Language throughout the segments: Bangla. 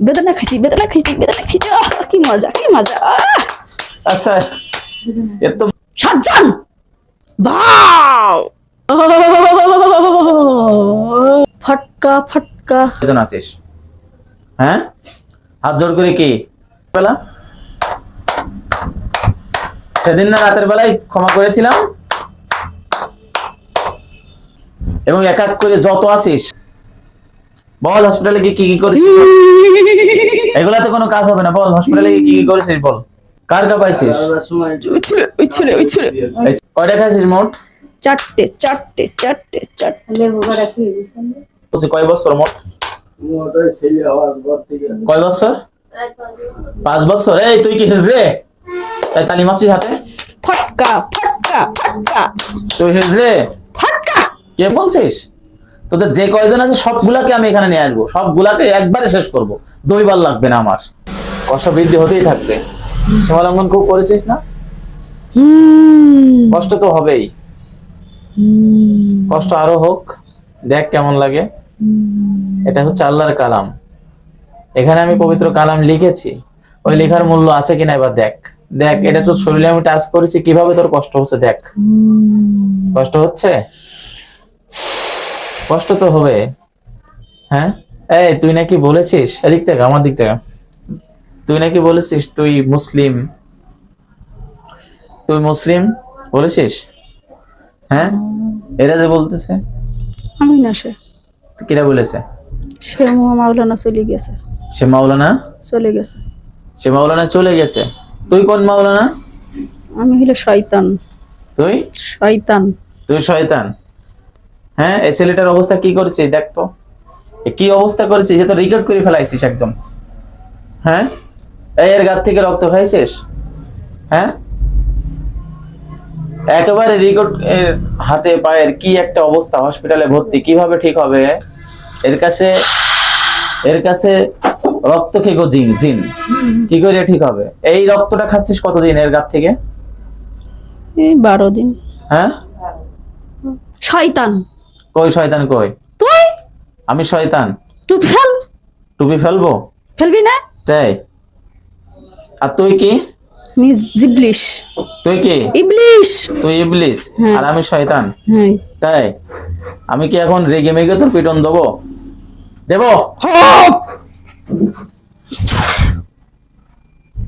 বেদনা খাইছি বেদনা খাইছি বেদনা খাইছি। কি মজা কি মজা। আচ্ছা এর তো সাতজন বাও ফটকা ফটকা। কয়জন আছিস? হ্যাঁ? হাত জোর করে কি? বেলা? সেদিন না রাতের বেলায় ক্ষমা করেছিলাম? এবং এক এক করে যত আসিস বল হসপিটালে গিয়ে কি কি করেছিস? এগুলাতে কোনো কাজ হবে না বল হসপিটালে গিয়ে কি কি করেছিস বল। কার কা পাইছিস? ওই ছেলে ওই ছেলে ওই ছেলে কয়টা খাইছিস মোট? চারটে চারটে চারটে চারটে। বলছি কয় বছর মোট? কয় বছর? পাঁচ বছর। এই তুই কি হিজড়ে তাই তালি মারছিস হাতে? ফটকা ফটকা ফটকা। তুই হিজড়ে ফটকা। কে বলছিস? তোদের যে কয়জন আছে সবগুলাকে আমি এখানে নিয়ে আসব। সবগুলাকে একবারে শেষ করব। দইবার লাগবে না আমার। কষ্ট বৃদ্ধি হতেই থাকবে। সীমালঙ্ঘন খুব করেছিস না? কষ্ট তো হবেই। কষ্ট আরও হোক। দেখ কেমন লাগে। এটা হচ্ছে আল্লাহর কালাম। এখানে আমি পবিত্র কালাম লিখেছি। ওই লেখার মূল্য আছে কিনা এবার দেখ। দেখ এটা তো শরীরে আমি টাচ করেছি কীভাবে তোর কষ্ট হচ্ছে দেখ। কষ্ট হচ্ছে? কষ্ট তো হবে। হ্যাঁ? এই তুই নাকি বলেছিস? এদিক থেকে আমার দিক থেকে। তুই নাকি বলেছিস তুই মুসলিম? তুই মুসলিম বলেছিস? হ্যাঁ? এরা যে বলতেছে। আমি না সে। কিরা বলেছে? সে মাওলানা চলে গেছে। সে মাওলানা? চলে গেছে। সে মাওলানা চলে গেছে। তুই কোন মাওলানা? আমি হলো শয়তান। তুই? শয়তান। তুই শয়তান। হ্যাঁ এই ছেলেটার অবস্থা কি করেছিস দেখ তো। এ কি অবস্থা করেছিস সে তো রেকর্ড করে ফেলাইছিস একদম। হ্যাঁ? এর গাত থেকে রক্ত খাইছিস? হ্যাঁ? একেবারে রেকর্ড হাতে পায়ের কি একটা অবস্থা? হসপিটালে ভর্তি কীভাবে ঠিক হবে? এর কাছে এর কাছে রক্ত খেগো জিন জিন। কি করে ঠিক হবে? এই রক্তটা খাচ্ছিস কতদিন এর গাত থেকে? এই বারো দিন। হ্যাঁ? শয়তান। কই শয়তান কই? তুই? আমি শয়তান। তুই ফেল। টুপি ফেলব? ফেলবি না? তাই? আর তুই কি? নিজ জিবলিশ তুই কি? ইবলিশ। তুই ইবলিস হ্যাঁ। আর আমি শয়তান। হ্যাঁ। তাই? আমি কি এখন রেগে মেগে তোর পিটন দেবো? দেবো?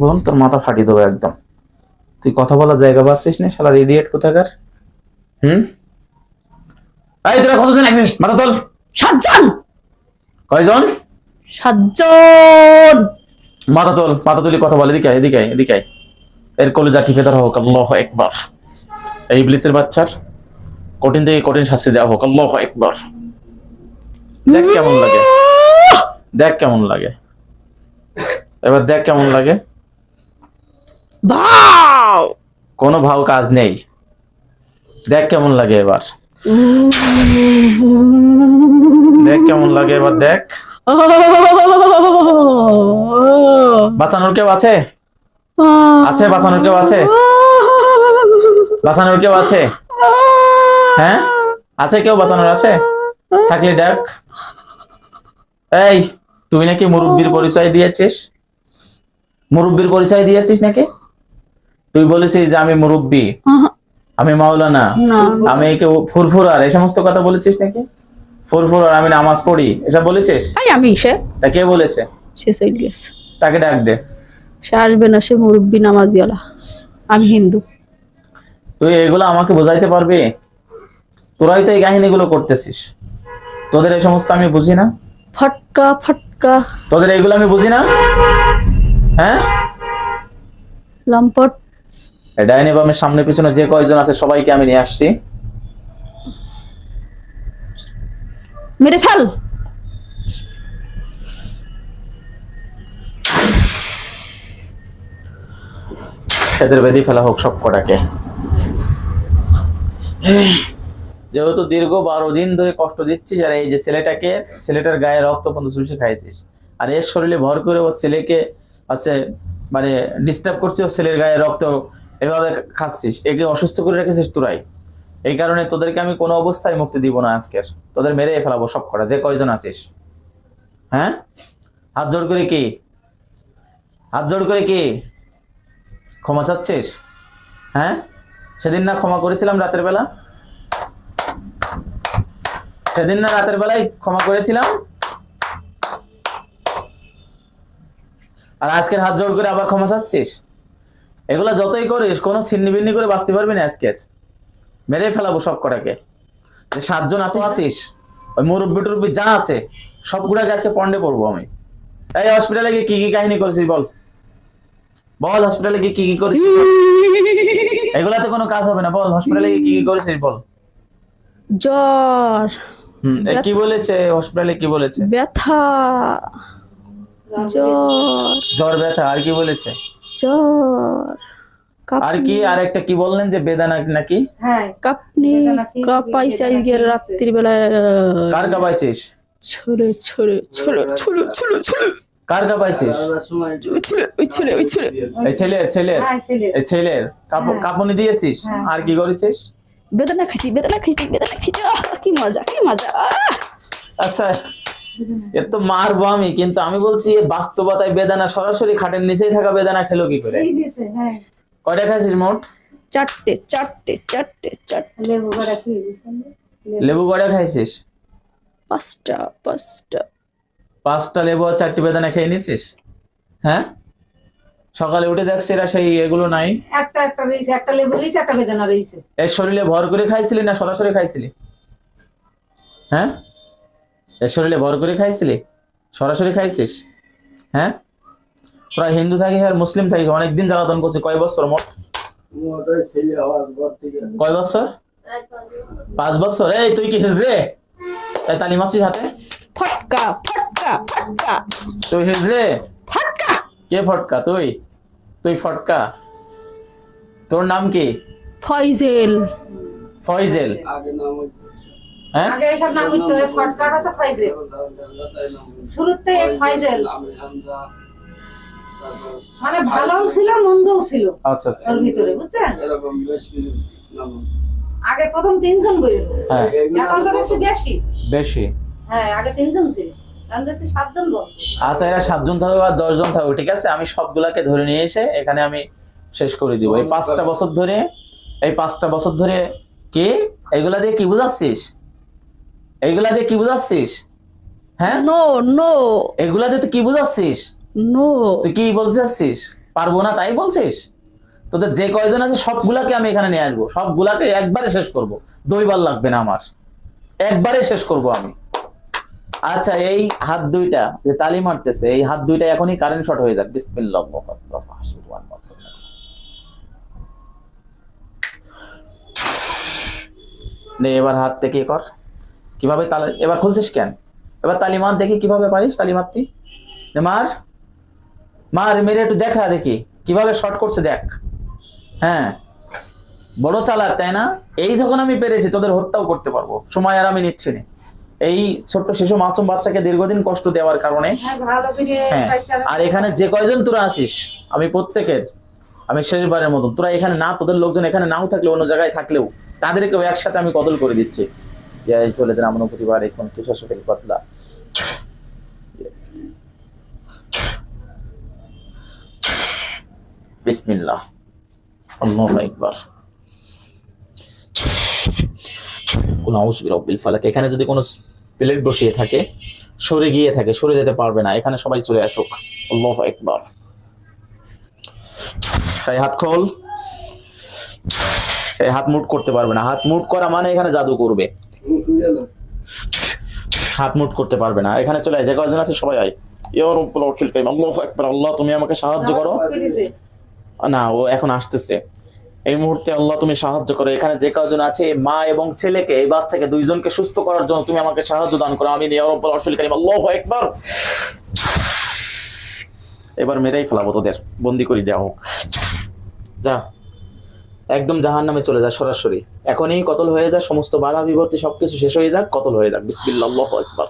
বল তোর মাথা ফাটিয়ে দেবো একদম। তুই কথা বলার জায়গা পাচ্ছিস না শালা রেডিয়েট কোথাকার? হুম? এই তোরা কতজন আছিস? মাথা তোল। সাতজন। কয়জন? সাতজন। মাথা তোল মাথা তুলি কথা বল এদিকে আয়, এদিকে আয়, এদিকে আয়। এর কলেজা টিপে ধরা হোক আল্লাহ একবার এই ইবলিসের বাচ্চার কঠিন থেকে কঠিন শাস্তি দেওয়া হোক আল্লাহ একবার দেখ কেমন লাগে। দেখ কেমন লাগে। এবার দেখ কেমন লাগে। ভাও। কোনো ভাও কাজ নেই। দেখ কেমন লাগে এবার। দেখ কেমন লাগে, এবার দেখ। বাঁচানোর কেউ আছে? আছে, বাঁচানোর কেউ আছে? বাঁচানোর কেউ আছে? হ্যাঁ? আছে কেউ বাঁচানোর আছে? থাকলে ডাক এই, তুই নাকি মুরব্বীর পরিচয় দিয়েছিস? মুরব্বীর পরিচয় দিয়েছিস নাকি? তুই বলেছিস যে আমি মুরব্বী। আমি মাওলানা আমি একে ফুরফুরার? এই সমস্ত কথা বলেছিস নাকি? ফুরফুরার আমি নামাজ পড়ি। এসব বলেছিস? আমি সে তা কে বলেছে? সে চলে গেছে। তাকে ডাক দে। সে আসবে না সে মুরব্বী নামাজিওয়ালা। আমি হিন্দু। তুই এগুলো আমাকে বোঝাইতে পারবি? তোরাই তো এই কাহিনীগুলো করতেছিস। তোদের এই সমস্ত আমি বুঝি না? ফটকা ফটকা। তোদের এইগুলো আমি বুঝি না? হ্যাঁ? লম্পট। ডাইনি বামের সামনে পিছনে যে কয়জন আছে সবাইকে আমি নিয়ে আসছি। মেরে ফেল। এদের বেঁধে ফেলা হোক সব কটাকে। যেহেতু দীর্ঘ বারো দিন ধরে কষ্ট দিচ্ছিস আর এই যে ছেলেটাকে ছেলেটার গায়ে রক্ত পর্যন্ত চুষে খাইছিস আর এর শরীরে ভর করে ও ছেলেকে হচ্ছে মানে ডিস্টার্ব করছে ও ছেলের গায়ে রক্ত এভাবে খাচ্ছিস, একে অসুস্থ করে রেখেছিস তোরাই। এই কারণে তোদেরকে আমি কোনো অবস্থায় মুক্তি দিব না আজকের। তোদের মেরে ফেলাবো সব কটা, যে কয়জন আছিস। হ্যাঁ? হাত জোড় করে কি? হাত জোড় করে কি? ক্ষমা চাচ্ছিস? হ্যাঁ? সেদিন না ক্ষমা করেছিলাম রাতের বেলা? সেদিন না রাতের বেলায় ক্ষমা করেছিলাম? আর আজকের হাত জোড় করে আবার ক্ষমা চাচ্ছিস? এগুলা যতই করিস কোনো ছিন্নি বিন্নি করে বাঁচতে পারবি না আজকের। মেরে ফেলাবো সব কটাকে। যে সাতজন আছিস আছিস। ওই মুরব্বি টুরব্বি যা আছে সবগুলাকে আজকে পন্ডে পড়ব আমি। এই হসপিটালে গিয়ে কি কি কাহিনী করেছিস বল? বল হসপিটালে গিয়ে কি কি করেছিস এগুলাতে কোনো কাজ হবে না বল হসপিটালে গিয়ে কি কি করেছিস বল? জ্বর হুম এ কি বলেছে হসপিটালে কি বলেছে? ব্যথা জ্বর। জ্বর ব্যথা আর কি বলেছে? জ্বর। আর কি আর একটা কি বললেন যে বেদানা নাকি? হ্যাঁ কাপনি কাপাইছে আজকে রাত্রির বেলায় কার কাপাইছিস? ছুলে ছুলে ছুলে ছুলে ছুলে ছুলে কার কাপাইছিস? ওই ছেলে ওই ছেলে এই ছেলের ছেলের? হ্যাঁ এই ছেলের। কাপ- হ্যাঁ। কাঁপুনি দিয়েছিস? হ্যাঁ। আর কি করেছিস? বেদনা খাইছি বেদনা খাইছি বেদনা খাইছি। কি মজা কি মজা। আচ্ছা এ তো মারবো আমি কিন্তু আমি বলছি বাস্তবতায় বেদানা সরাসরি খাটের নিচেই থাকা বেদানা খেলো কি করে? এই হ্যাঁ। কয়টা খাইছিস মোট? চারটে চারটে চারটে চারটে। লেবু কয়টা খাইছিস? পাঁচটা পাঁচটা। পাঁচটা লেবু আর চারটি বেদানা খেয়ে নিছিস? হ্যাঁ? সকালে উঠে দেখছি এরা সেই এগুলো নাই? একটা একটা রয়েছে একটা লেবু রয়েছে একটা বেদানা রয়েছে। এর শরীরে ভর করে খাইছিলি না সরাসরি খাইছিলি? হ্যাঁ? এর শরীরে ভর করে খাইছিলি? সরাসরি খাইছিস? হ্যাঁ? তোরা হিন্দু থাকিস আর মুসলিম থাকিস অনেকদিন জ্বালাতন করছে কয় বছর মোট? কয় বছর? পাঁচ বছর। এই তুই কি হিজড়ে? তাই তালি মারছিস হাতে? ফটকা ফটকা ফটকা। তুই হিজড়ে? ফটকা। কে ফটকা? তুই? তুই ফটকা? তোর নাম কি? ফয়জেল। ফয়জেল। হ্যাঁ আগে এসব নাম উঠতে ফটকা আছে ফাইজেল। শুরুতে ফাইজেল। মানে ভালোও ছিল মন্দও ছিল আচ্ছা আচ্ছা। ওর ভিতরে বুঝছেন? এরকম বেশ কিছু আগে প্রথম তিনজন বেরোল হ্যাঁ। এখন তো দেখছি বেশি। বেশি? হ্যাঁ আগে তিনজন ছিল। আচ্ছা এরা সাতজন আর দশজন ঠিক আছে? আমি সবগুলাকে ধরে নিয়ে এসে এখানে আমি শেষ করে দিব। এই পাঁচটা বছর ধরে এই পাঁচটা বছর ধরে কে? এগুলা দিয়ে কি বুঝাচ্ছিস? এইগুলা দিয়ে কি বুঝাচ্ছিস? হ্যাঁ? নো নো এগুলা দিয়ে তুই কি বুঝাচ্ছিস? নো তুই কি বলতে চাচ্ছিস? পারব না তাই বলছিস? তোদের যে কয়জন আছে সবগুলাকে আমি এখানে নিয়ে আসব। সবগুলাকে একবারে শেষ করব। দুইবার লাগবে না আমার। একবারে শেষ করব আমি। আচ্ছা এই হাত দুইটা যে তালি মারতেছে এই হাত দুইটা এখনই কারেন্ট শর্ট হয়ে যাক। বিসমিল্লাহ নে এবার হাত থেকে কর। কীভাবে তালে এবার খুলছিস কেন? এবার তালি মার দেখি কীভাবে পারিস তালি মারতি। মার। মার মেরে একটু দেখা দেখি। কীভাবে শর্ট করছে দেখ। হ্যাঁ। বড় চালাক তাই না? এই যখন আমি পেরেছি তোদের হত্যাও করতে পারব। সময় আর আমি নিচ্ছি না। এই ছোট্ট শিশু মাসুম বাচ্চাকে দীর্ঘদিন কষ্ট দেওয়ার কারণে। হ্যাঁ হ্যাঁ। আর এখানে যে কয়জন তোরা আসিস আমি প্রত্যেকের। আমি শেষবারের মতন। তোরা এখানে না তোদের লোকজন এখানে নাও থাকলে অন্য জায়গায় থাকলেও। তাদেরকেও একসাথে আমি কদল করে দিচ্ছি। পরিবার এখন যদি কোনো প্লেট বসিয়ে থাকে, সরে গিয়ে থাকে, সরে যেতে পারবে না। এখানে সবাই চলে আসুক। আল্লাহ একবার এই হাত খোল। হাত মুট করতে পারবে না। হাত মুট করা মানে এখানে জাদু করবে। হাত মুট করতে পারবে না। এখানে চলে যে কয়জন আছে সবাই আয়। ইয়া রব্বুল আরশিল কারীম আল্লাহু আকবার আল্লাহ তুমি আমাকে সাহায্য করো। না ও এখন আসতেছে। এই মুহূর্তে আল্লাহ তুমি সাহায্য করো। এখানে যে কজন আছে মা এবং ছেলেকে এই বাচ্চাকে দুইজনকে সুস্থ করার জন্য তুমি আমাকে সাহায্য দান করো। আমি নিয়ারব্বুল আরশিল কারীম আল্লাহু আকবার। এবার মেরেই ফেলাবো তোদের। বন্দি করে দেওয়া হোক। যা। একদম জাহান নামে চলে যা সরাসরি। এখনই কতল হয়ে যা সমস্ত বাধা বিভক্তি সবকিছু শেষ হয়ে যাক, কতল হয়ে যাক। বিসমিল্লাহ আকবার।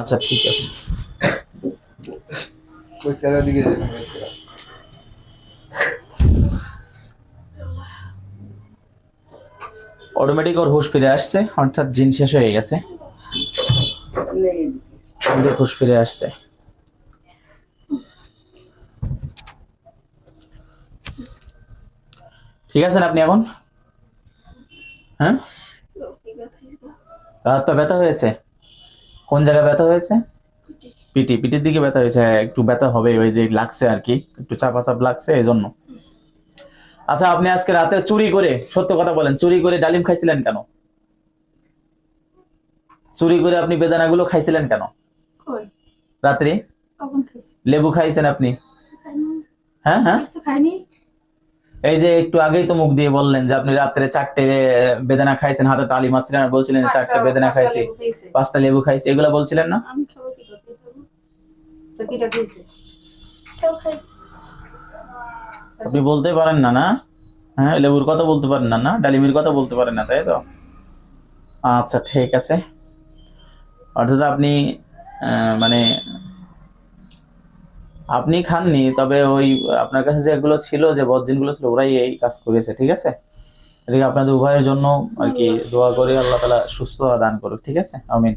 আচ্ছা ঠিক আছে ওই ছেলের দিকে যাবেন ওই ছেলে। অটোমেটিক ওর হুশ ফিরে আসছে অর্থাৎ জিন শেষ হয়ে গেছে। হুশ ফিরে আসছে। ঠিক আছেন আপনি এখন? হ্যাঁ? রাত তো ব্যথা হয়েছে? কোন জায়গায় ব্যথা হয়েছে? পিটি পিটির দিকে ব্যথা হয়েছে হ্যাঁ, একটু ব্যথা হবে ওই যে লাগছে আর কি একটু চাপা চাপ লাগছে এই জন্য আচ্ছা আপনি আজকে রাতে চুরি করে সত্য কথা বলেন চুরি করে ডালিম খাইছিলেন কেন? চুরি করে আপনি বেদানাগুলো খাইছিলেন কেন? কই? রাত্রে? লেবু খাইছেন আপনি? হ্যাঁ হ্যাঁ। এই যে একটু আগেই তো মুখ দিয়ে বললেন যে আপনি রাত্রে চারটে বেদানা খাইছেন হাতে তালি মারছিলেন আর বলছিলেন যে চারটে বেদানা খাইছি। পাঁচটা লেবু খাইছি। এগুলো বলছিলেন না আমি খাব কি করতে খাব তো কিটা খেয়েছে কেউ খাই আপনি বলতে পারেন না না? হ্যাঁ লেবুর কথা বলতে পারেন না না? ডালিমির কথা বলতে পারেন না তাই তো? আচ্ছা ঠিক আছে। অর্থাৎ আপনি মানে আপনি খাননি তবে ওই আপনার কাছে যেগুলো ছিল যে বদজিনগুলো ছিল ওরাই এই কাজ করেছে ঠিক আছে? এদিকে আপনাদের উভয়ের জন্য আর কি দোয়া করে আল্লাহ তালা সুস্থতা দান করুক ঠিক আছে? আমিন।